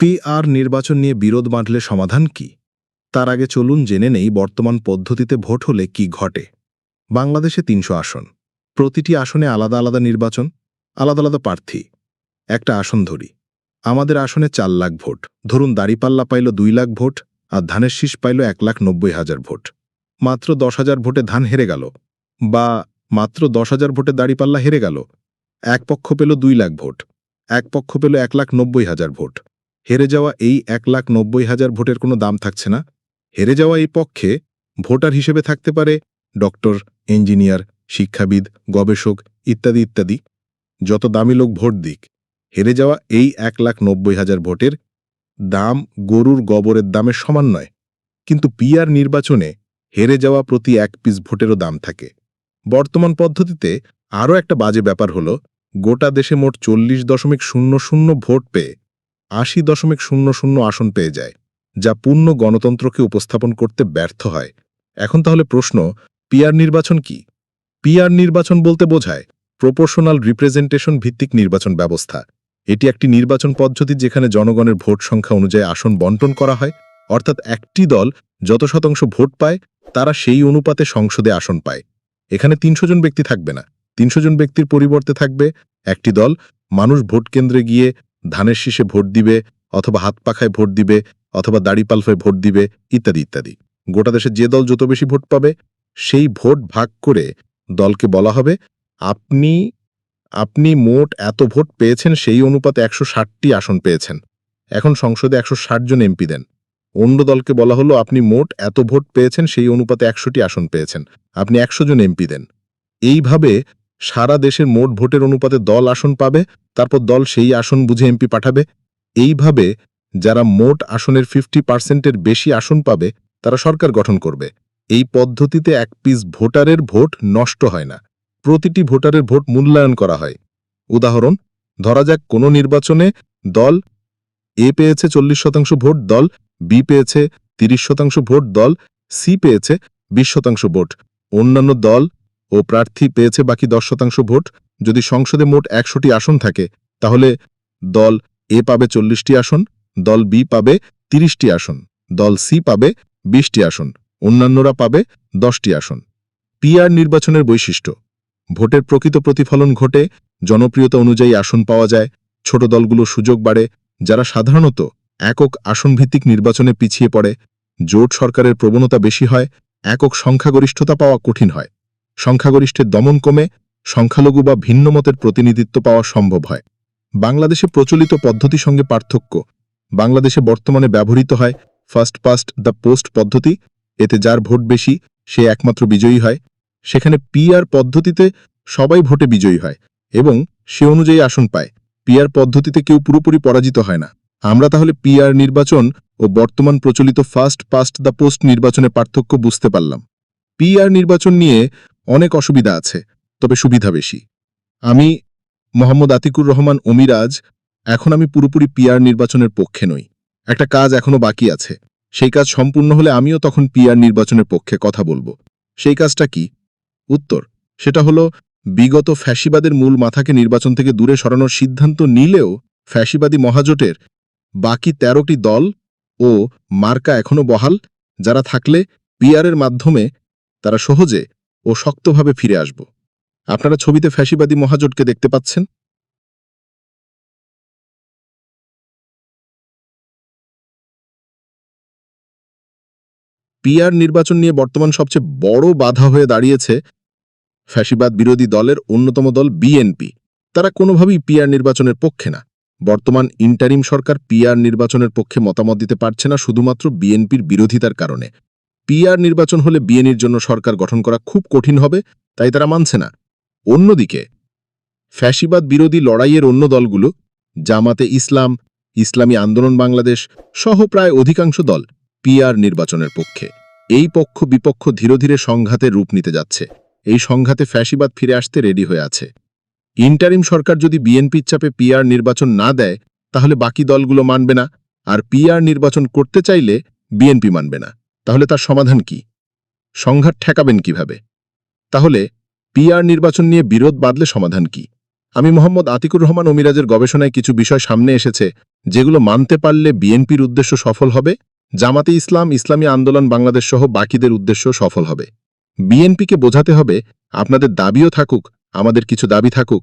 PR নির্বাচন নিয়ে বিরোধ বাঁধলে সমাধান কি? তার আগে চলুন জেনে নেই বর্তমান পদ্ধতিতে ভোট হলে কি ঘটে। বাংলাদেশে তিনশো আসন। প্রতিটি আসনে আলাদা আলাদা নির্বাচন, আলাদা আলাদা প্রার্থী। একটা আসন ধরি। আমাদের আসনে চার লাখ ভোট। ধরুন দাড়িপাল্লা পাইল দুই লাখ ভোট আর ধানের শীষ পাইল এক লাখ নব্বই হাজার ভোট। মাত্র দশ হাজার ভোটে ধান হেরে গেল বা মাত্র দশ হাজার ভোটে দাড়িপাল্লা হেরে গেল। এক পক্ষ পেল দুই লাখ ভোট। এক পক্ষ পেল এক লাখ নব্বই হাজার ভোট। হেরে যাওয়া এই এক লাখ নব্বই হাজার ভোটের কোনো দাম থাকছে না। হেরে যাওয়া এই পক্ষে ভোটার হিসেবে থাকতে পারে ডক্টর, ইঞ্জিনিয়ার, শিক্ষাবিদ, গবেষক ইত্যাদি ইত্যাদি। যত দামি লোক ভোট দিক, হেরে যাওয়া এই এক লাখ নব্বই হাজার ভোটের দাম গরুর গবরের দামের সমান নয়। কিন্তু পিআর নির্বাচনে হেরে যাওয়া প্রতি এক পিস ভোটেরও দাম থাকে। বর্তমান পদ্ধতিতে আরও একটা বাজে ব্যাপার হল, গোটা দেশে মোট চল্লিশ দশমিক শূন্য শূন্য ভোট পেয়ে আশি দশমিক শূন্য শূন্য আসন পেয়ে যায়, যা পূর্ণ গণতন্ত্রকে উপস্থাপন করতে ব্যর্থ হয়। এখন তাহলে প্রশ্ন পিআর নির্বাচন কি? পিআর নির্বাচন বলতে বোঝায় প্রপোর্শনাল রিপ্রেজেন্টেশন ভিত্তিক নির্বাচন ব্যবস্থা। এটি একটি নির্বাচন পদ্ধতি যেখানে জনগণের ভোট সংখ্যা অনুযায়ী আসন বন্টন করা হয়, অর্থাৎ একটি দল যত শতাংশ ভোট পায়, তারা সেই অনুপাতে সংসদে আসন পায়। এখানে তিনশো জন ব্যক্তি থাকবে না। তিনশো জন ব্যক্তির পরিবর্তে থাকবে একটি দল, মানুষ ভোট কেন্দ্রে গিয়ে ধানের শীষে ভোট দিবে অথবা হাত পাখায় ভোট দিবে অথবা দাড়িপাল্ফায় ভোট দিবে, ইত্যাদি ইত্যাদি। গোটা দেশে যে দল যত বেশি ভোট পাবে, সেই ভোট ভাগ করে দলকে বলা হবে, আপনি আপনি মোট এত ভোট পেয়েছেন, সেই অনুপাতে একশো ষাটটি আসন পেয়েছেন। এখন সংসদে একশো ষাট জন এমপি দেন। অন্য দলকে বলা হলো, আপনি মোট এত ভোট পেয়েছেন, সেই অনুপাতে একশোটি আসন পেয়েছেন। আপনি একশো জন এমপি দেন। এইভাবে সারা দেশের মোট ভোটের অনুপাতে দল আসন পাবে, তারপর দল সেই আসন বুঝে এমপি পাঠাবে। এইভাবে যারা মোট আসনের ফিফটি পার্সেন্টের বেশি আসন পাবে, তারা সরকার গঠন করবে। এই পদ্ধতিতে এক পিস ভোটারের ভোট নষ্ট হয় না। প্রতিটি ভোটারের ভোট মূল্যায়ন করা হয়। উদাহরণ, ধরা যাক কোনো নির্বাচনে দল এ পেয়েছে চল্লিশ শতাংশ ভোট, দল বি পেয়েছে তিরিশ শতাংশ ভোট, দল সি পেয়েছে বিশ শতাংশ ভোট। অন্যান্য দল ও প্রার্থী পেয়েছে বাকি দশ শতাংশ ভোট। যদি সংসদে মোট একশোটি আসন থাকে, তাহলে দল এ পাবে চল্লিশটি আসন, দল বি পাবে তিরিশটি আসন, দল সি পাবে বিশটি আসন, অন্যান্যরা পাবে দশটি আসন। পিআর নির্বাচনের বৈশিষ্ট্য। ভোটের প্রকৃত প্রতিফলন ঘটে, জনপ্রিয়তা অনুযায়ী আসন পাওয়া যায়, ছোট দলগুলো সুযোগ বাড়ে, যারা সাধারণত একক আসনভিত্তিক নির্বাচনে পিছিয়ে পড়ে। জোট সরকারের প্রবণতা বেশি হয়, একক সংখ্যাগরিষ্ঠতা পাওয়া কঠিন হয়। সংখ্যাগরিষ্ঠের দমন কমে সংখ্যালঘু বা ভিন্ন মতের প্রতিনিধিত্ব পাওয়া সম্ভব হয়। বাংলাদেশে প্রচলিত পদ্ধতি সঙ্গে পার্থক্য। বাংলাদেশে বর্তমানে ব্যবহৃত হয় ফার্স্ট পাস্ট দ্য পোস্ট পদ্ধতি। এতে যার ভোট বেশি, সে একমাত্র বিজয়ী হয়। সেখানে পিআর পদ্ধতিতে সবাই ভোটে বিজয়ী হয় এবং সে অনুযায়ী আসন পায়। পিআর পদ্ধতিতে কেউ পুরোপুরি পরাজিত হয় না। আমরা তাহলে পিআর নির্বাচন ও বর্তমান প্রচলিত ফার্স্ট পাস্ট দ্য পোস্ট নির্বাচনের পার্থক্য বুঝতে পারলাম। পিআর নির্বাচন নিয়ে অনেক অসুবিধা আছে, তবে সুবিধা বেশি। আমি মোহাম্মদ আতিকুর রহমান অমিরাজ এখন আমি পুরোপুরি পিআর নির্বাচনের পক্ষে নই। একটা কাজ এখনও বাকি আছে। সেই কাজ সম্পূর্ণ হলে আমিও তখন পিআর নির্বাচনের পক্ষে কথা বলব। সেই কাজটা কি? উত্তর, সেটা হলো বিগত ফ্যাসিবাদের মূল মাথাকে নির্বাচন থেকে দূরে সরানোর সিদ্ধান্ত নিলেও ফ্যাসিবাদী মহাজোটের বাকি তেরোটি দল ও মার্কা এখনও বহাল, যারা থাকলে পিআরের মাধ্যমে তারা সহজে ও শক্তভাবে ফিরে আসব। আপনারা ছবিতে ফ্যাসিবাদী মহাজোটকে দেখতে পাচ্ছেন? পিআর নির্বাচন নিয়ে বর্তমান সবচেয়ে বড় বাধা হয়ে দাঁড়িয়েছে ফ্যাসিবাদ বিরোধী দলের অন্যতম দল বিএনপি। তারা কোনোভাবেই পিআর নির্বাচনের পক্ষে না। বর্তমান ইন্টারিম সরকার পিআর নির্বাচনের পক্ষে মতামত দিতে পারছে না শুধুমাত্র বিএনপির বিরোধিতার কারণে। পিআর নির্বাচন হলে বিএনপির জন্য সরকার গঠন করা খুব কঠিন হবে, তাই তারা মানছে না। অন্যদিকে, ফ্যাসিবাদ বিরোধী লড়াইয়ের অন্য দলগুলো, জামাতে ইসলাম, ইসলামী আন্দোলন বাংলাদেশ সহ প্রায় অধিকাংশ দল পিআর নির্বাচনের পক্ষে। এই পক্ষ বিপক্ষ ধীরে ধীরে সংঘাতের রূপ নিতে যাচ্ছে। এই সংঘাতে ফ্যাসিবাদ ফিরে আসতে রেডি হয়ে আছে। ইন্টারিম সরকার যদি বিএনপির চাপে পিআর নির্বাচন না দেয়, তাহলে বাকি দলগুলো মানবে না, আর পিআর নির্বাচন করতে চাইলে বিএনপি মানবে না। তাহলে তার সমাধান কি? সংঘাত ঠেকাবেন কীভাবে? তাহলে পিআর নির্বাচন নিয়ে বিরোধ বাদলে সমাধান কি? আমি মোহাম্মদ আতিকুর রহমান ও গবেষণায় কিছু বিষয় সামনে এসেছে, যেগুলো মানতে পারলে বিএনপির উদ্দেশ্য সফল হবে, জামাতে ইসলাম, ইসলামী আন্দোলন, বাংলাদেশ সহ বাকিদের উদ্দেশ্য সফল হবে। বিএনপিকে বোঝাতে হবে, আপনাদের দাবিও থাকুক, আমাদের কিছু দাবি থাকুক।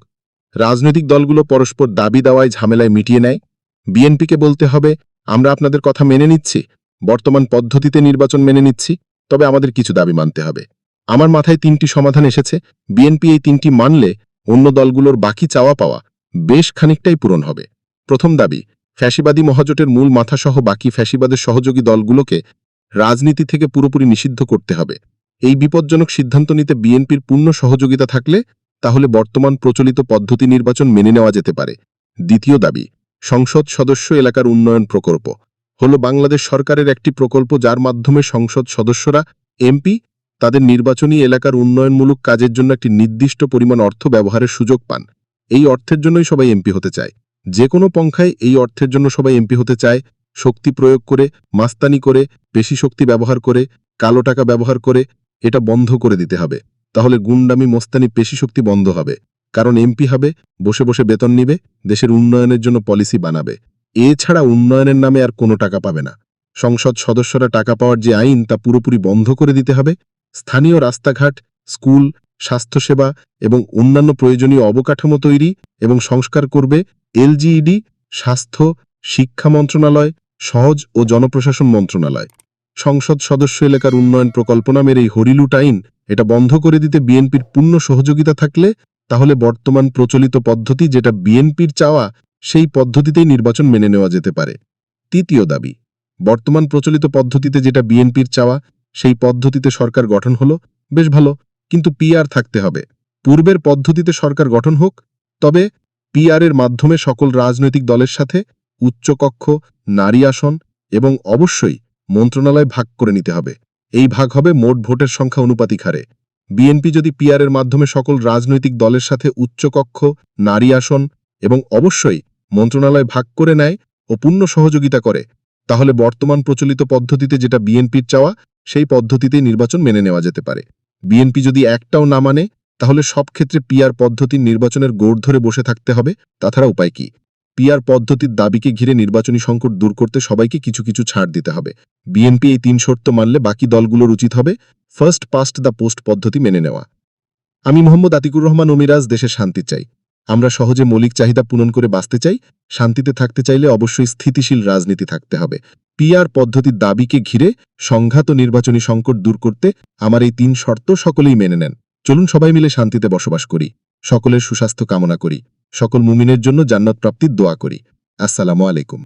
রাজনৈতিক দলগুলো পরস্পর দাবি দেওয়ায় ঝামেলায় মিটিয়ে নেয়। বিএনপিকে বলতে হবে, আমরা আপনাদের কথা মেনে নিচ্ছি বর্তমান পদ্ধতিতে নির্বাচন মেনে নিচ্ছি, তবে আমাদের কিছু দাবি মানতে হবে। আমার মাথায় তিনটি সমাধান এসেছে। বিএনপি এই তিনটি মানলে অন্য দলগুলোর বাকি চাওয়া পাওয়া বেশ খানিকটাই পূরণ হবে। প্রথম দাবি, ফ্যাসিবাদী মহাজোটের মূল মাথাসহ বাকি ফ্যাসিবাদের সহযোগী দলগুলোকে রাজনীতি থেকে পুরোপুরি নিষিদ্ধ করতে হবে। এই বিপজ্জনক সিদ্ধান্ত নিতে বিএনপির পূর্ণ সহযোগিতা থাকলে তাহলে বর্তমান প্রচলিত পদ্ধতি নির্বাচন মেনে নেওয়া যেতে পারে। দ্বিতীয় দাবি, সংসদ সদস্য এলাকার উন্নয়ন প্রকল্প। হল বাংলাদেশ সরকারের একটি প্রকল্প যার মাধ্যমে সংসদ সদস্যরা, এমপি, তাদের নির্বাচনী এলাকার উন্নয়নমূলক কাজের জন্য একটি নির্দিষ্ট পরিমাণ অর্থ ব্যবহারের সুযোগ পান। এই অর্থের জন্যই সবাই এমপি হতে চায়। যে কোনো পঙ্খায় এই অর্থের জন্য সবাই এমপি হতে চায়। শক্তি প্রয়োগ করে, মাস্তানি করে, বেশি শক্তি ব্যবহার করে, কালো টাকা ব্যবহার করে, এটা বন্ধ করে দিতে হবে। তাহলে গুন্ডামি, মোস্তানি, পেশি শক্তি বন্ধ হবে। কারণ এমপি হবে, বসে বসে বেতন নিবে, দেশের উন্নয়নের জন্য পলিসি বানাবে। এছাড়া উন্নয়নের নামে আর কোনো টাকা পাবে না। সংসদ সদস্যরা টাকা পাওয়ার যে আইন, তা পুরোপুরি বন্ধ করে দিতে হবে। স্থানীয় রাস্তাঘাট, স্কুল, স্বাস্থ্যসেবা এবং অন্যান্য প্রয়োজনীয় অবকাঠামো তৈরি এবং সংস্কার করবে এলজিইডি, স্বাস্থ্য, শিক্ষা মন্ত্রণালয়, সহজ ও জনপ্রশাসন মন্ত্রণালয়। সংসদ সদস্য এলাকার উন্নয়ন প্রকল্প নামের এই হরিলুট আইন, এটা বন্ধ করে দিতে বিএনপির পূর্ণ সহযোগিতা থাকলে, তাহলে বর্তমান প্রচলিত পদ্ধতি যেটা বিএনপির চাওয়া সেই পদ্ধতিতেই নির্বাচন মেনে নেওয়া যেতে পারে। তৃতীয় দাবি, বর্তমান প্রচলিত পদ্ধতিতে যেটা বিএনপির চাওয়া, সেই পদ্ধতিতে সরকার গঠন হলো, বেশ ভালো, কিন্তু পিআর থাকতে হবে। পূর্বের পদ্ধতিতে সরকার গঠন হোক, তবে পিআরের মাধ্যমে সকল রাজনৈতিক দলের সাথে উচ্চকক্ষ, নারী আসন এবং অবশ্যই মন্ত্রণালয় ভাগ করে নিতে হবে। এই ভাগ হবে মোট ভোটের সংখ্যা অনুপাতিক হারে। বিএনপি যদি পিআরের মাধ্যমে সকল রাজনৈতিক দলের সাথে উচ্চকক্ষ, নারী আসন এবং অবশ্যই মন্ত্রণালয় ভাগ করে নেয় ও পূর্ণ সহযোগিতা করে, তাহলে বর্তমান প্রচলিত পদ্ধতিতে যেটা বিএনপির চাওয়া, সেই পদ্ধতিতেই নির্বাচন মেনে নেওয়া যেতে পারে। বিএনপি যদি একটাও না মানে তাহলে সব ক্ষেত্রে পিআর পদ্ধতির নির্বাচনের গোড় ধরে বসে থাকতে হবে, তাছাড়া উপায় কি? পিআর পদ্ধতির দাবিকে ঘিরে নির্বাচনী সংকট দূর করতে সবাইকে কিছু কিছু ছাড় দিতে হবে। বিএনপি এই তিন শর্ত মানলে বাকি দলগুলোর উচিত হবে ফার্স্ট পাস্ট দ্য পোস্ট পদ্ধতি মেনে নেওয়া। আমি মোহাম্মদ আতিকুর রহমান অমিরাজ দেশে শান্তি চাই। আমরা সহজে মৌলিক চাহিদা পূরণ করে বাঁচতে চাই, শান্তিতে থাকতে চাইলে অবশ্যই স্থিতিশীল রাজনীতি থাকতে হবে। পিআর পদ্ধতির দাবিকে ঘিরে সংঘাত নির্বাচনী সংকট দূর করতে আমার এই তিন শর্ত সকলেই মেনে নেন। চলুন সবাই মিলে শান্তিতে বসবাস করি, সকলের সুস্বাস্থ্য কামনা করি, সকল মুমিনের জন্য জান্নাত প্রাপ্তির দোয়া করি। আসসালামু আলাইকুম।